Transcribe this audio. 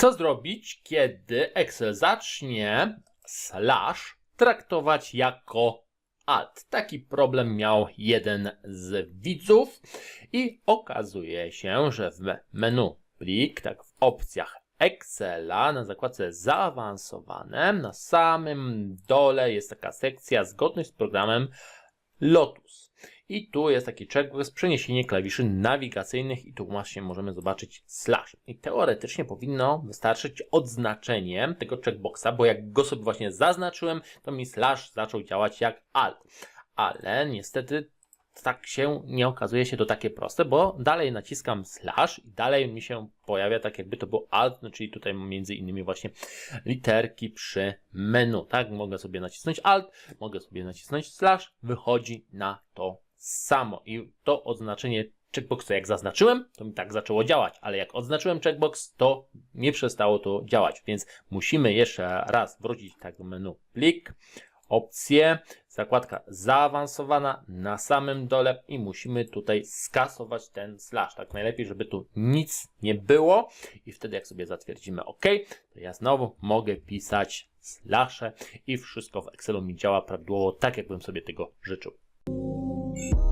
Co zrobić, kiedy Excel zacznie slash traktować jako alt? Taki problem miał jeden z widzów i okazuje się, że w menu plik, tak w opcjach Excela na zakładce zaawansowane na samym dole jest taka sekcja zgodność z programem Lotus. I tu jest taki checkbox przeniesienie klawiszy nawigacyjnych i tu właśnie możemy zobaczyć slash. I teoretycznie powinno wystarczyć odznaczenie tego checkboxa, bo jak go sobie właśnie zaznaczyłem, to mi slash zaczął działać jak alt. Ale niestety tak się nie okazuje się to takie proste, bo dalej naciskam slash i dalej mi się pojawia tak jakby to był alt, no czyli tutaj między innymi właśnie literki przy menu, tak? Mogę sobie nacisnąć alt, mogę sobie nacisnąć slash, wychodzi na to samo. I to odznaczenie checkboxa jak zaznaczyłem, to mi tak zaczęło działać, ale jak odznaczyłem checkbox, to nie przestało to działać, więc musimy jeszcze raz wrócić tak do menu. Plik, opcje, zakładka zaawansowana na samym dole i musimy tutaj skasować ten slash. Tak najlepiej, żeby tu nic nie było. I wtedy jak sobie zatwierdzimy OK, to ja znowu mogę pisać slashe i wszystko w Excelu mi działa prawidłowo tak, jakbym sobie tego życzył. me.